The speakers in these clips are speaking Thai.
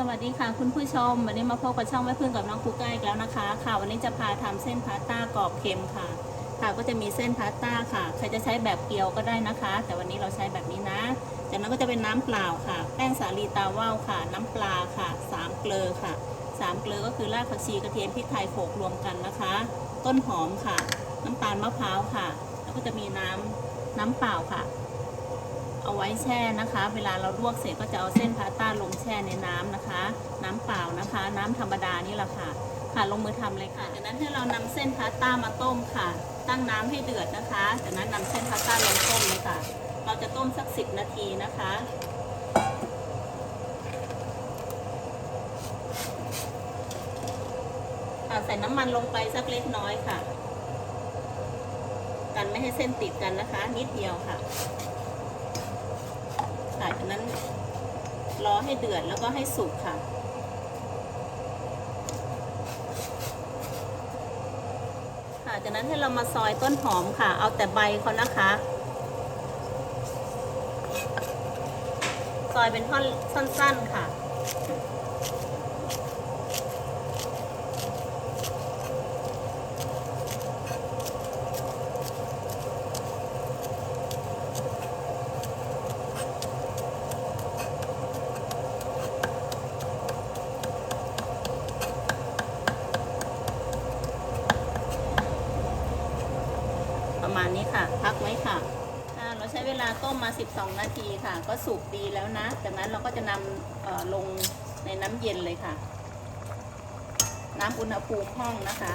สวัสดีค่ะ คุณผู้ชม วันนี้มาพบกับช่องแม่พึ่งกับน้องครูก้าอีกแล้วนะคะ ค่ะ วันนี้จะพาทำเส้นพาสต้ากรอบเค็มค่ะ ค่ะก็จะมีเส้นพาสต้าค่ะ ใครจะใช้แบบเกลียวก็ได้นะคะ แต่วันนี้เราใช้แบบนี้นะ จากนั้นก็จะเป็นน้ำเปล่าค่ะ แป้งสาลีตาว่าวค่ะ น้ำปลาค่ะสามเกลือค่ะสามเกลือก็คือรากผักชีกระเทียมพริกไทยโขลกรวมกันนะคะ ต้นหอมค่ะ น้ำตาลมะพร้าวค่ะ แล้วก็จะมีน้ำน้ำเปล่าค่ะ เอาไว้แช่นะคะ เวลาเราลวกเสร็จก็จะเอาเส้นพาสต้าลงแช่ในน้ำนะคะ น้ำเปล่านะคะ น้ำธรรมดานี่แหละค่ะ ค่ะลงมือทำเลยค่ะ จากนั้นให้เรานำเส้นพาสต้ามาต้มค่ะ ตั้งน้ำให้เดือดนะคะ จากนั้นนำเส้นพาสต้าลงต้มเลยค่ะ เราจะต้มสักสิบนาทีนะคะค่ะใส่น้ำมันลงไปสักเล็กน้อยค่ะ กันไม่ให้เส้นติดกันนะคะ นิดเดียวค่ะ ค่ะจากนั้นรอให้เดือดแล้วก็ให้สุกค่ะ ค่ะ จากนั้นให้เรามาซอยต้นหอมค่ะ เอาแต่ใบเขานะคะ ซอยเป็นท่อนสั้น ๆค่ะมาณนี้ ค่ะเราใช้เวลาต้มมา 12 นาทีค่ะ ก็สุกดีแล้วนะ จากนั้นเราก็จะนำลงในน้ำเย็นเลยค่ะ น้ำอุณหภูมิห้องนะคะ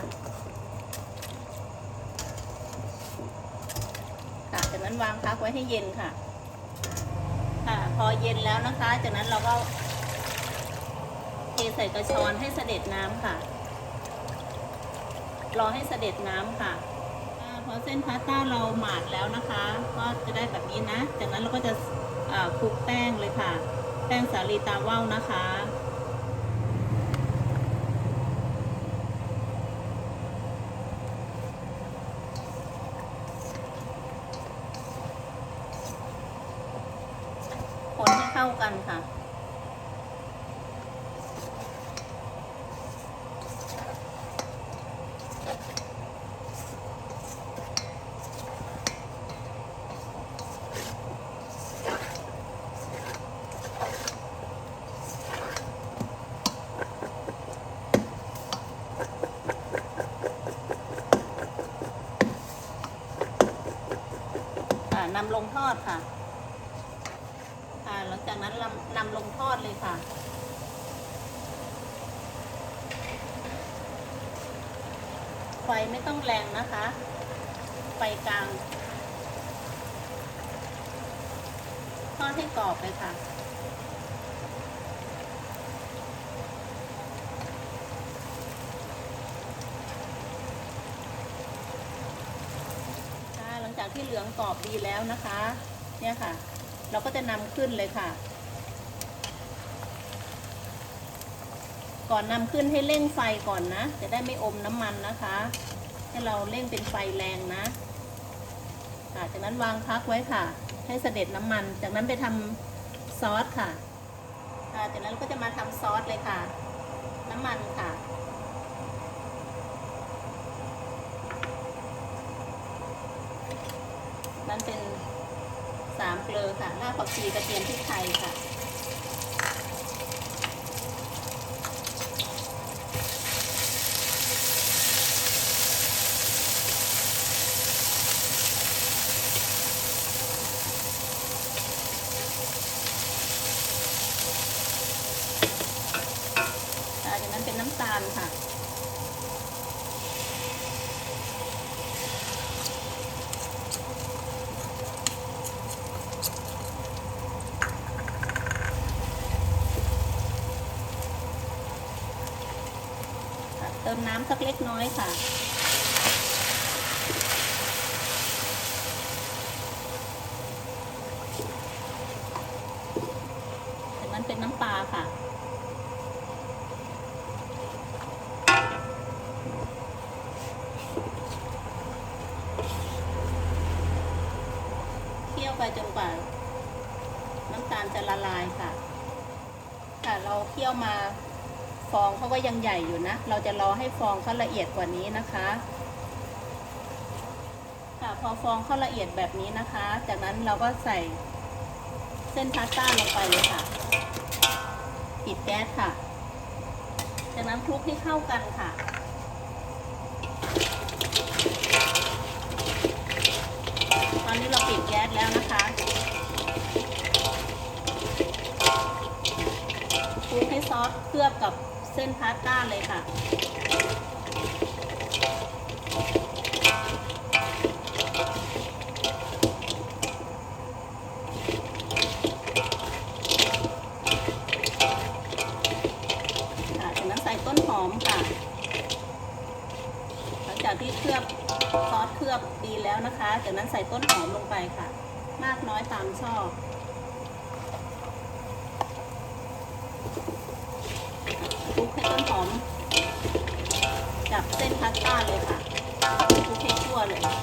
ค่ะจากนั้นวางพักไว้ให้เย็นค่ะ ค่ะ พอเย็นแล้วนะคะ จากนั้นเราก็เทใส่กระชอนให้เสด็จน้ำค่ะ รอให้เสด็จน้ำค่ะ พอเส้นพาสต้าเราหมาดแล้วนะคะ ก็จะได้แบบนี้นะ จากนั้นเราก็จะคลุกแป้งเลยค่ะ แป้งสาลีตาว่าวนะคะคนให้เข้ากันค่ะำลงทอดค่ะ ค่ะ หลังจากนั้นนำนำลงทอดเลยค่ะไฟไม่ต้องแรงนะคะ ไฟกลาง ทอดให้กรอบเลยค่ะ ค่ะหลังจาก ที่เหลืองกรอบดีแล้วนะคะ เนี่ยค่ะ เราก็จะนำขึ้นเลยค่ะ ก่อนนำขึ้นให้เร่งไฟก่อนนะ จะได้ไม่อมน้ำมันนะคะ ให้เราเร่งเป็นไฟแรงนะค่ะจากนั้นวางพักไว้ค่ะ ให้เสด็จน้ำมัน จากนั้นไปทำซอสค่ะค่ะจากนั้นก็จะมาทำซอสเลยค่ะ น้ำมันค่ะ นั่นเป็นสามเกลือค่ะรากผักชีกระเทียมพริกไทยค่ะค่ะจากนั้นเป็นน้ำตาลค่ะ เติมน้ำสักเล็กน้อยค่ะจากนั้นเป็นน้ำปลาค่ะ เคี่ยวไปจนกว่าน้ำตาลจะละลายค่ะ ค่ะ เราเคี่ยวมา ฟองเขาก็ยังใหญ่อยู่นะ เราจะรอให้ฟองเขาละเอียดกว่านี้นะคะค่ะพอฟองเขาละเอียดแบบนี้นะคะ จากนั้นเราก็ใส่เส้นพาสต้าลงไปเลยค่ะ ปิดแก๊สค่ะ จากนั้นคลุกให้เข้ากันค่ะตอนนี้เราปิดแก๊สแล้วนะคะคลุกให้ซอสเคลือบกับ เส้นพาสต้าเลยค่ะ ค่ะจากนั้นใส่ต้นหอมค่ะ หลังจากที่เคลือบซอสเคลือบดีแล้วนะคะ จากนั้นใส่ต้นหอมลงไปค่ะ มากน้อยตามชอบ คลุกให้ต้นหอมจับเส้นพาสต้าเลยค่ะคลุกให้ทั่วเลยค่ะ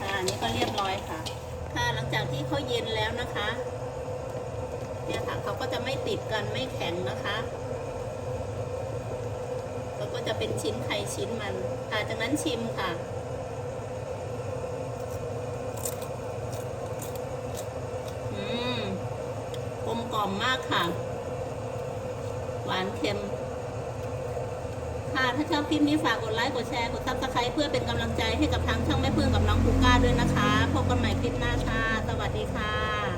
อันนี้ก็เรียบร้อยค่ะ ค่ะหลังจากที่เขาเย็นแล้วนะคะเนี่ยค่ะเขาก็จะไม่ติดกันไม่แข็งนะคะแล้วก็จะเป็นชิ้นไข่ชิ้นมันค่ะจากนั้นชิมค่ะ อืมกล มกล่อมมากค่ะ หวานเค็ม ค่ะ ถ้าชอบคลิปนี้ฝากกดไลค์ กดแชร์ กดซับสไครต์เพื่อเป็นกำลังใจให้กับทางช่องแม่พึ่งกับน้องปูก้าด้วยนะคะ พบกันใหม่คลิปหน้าค่ะ สวัสดีค่ะ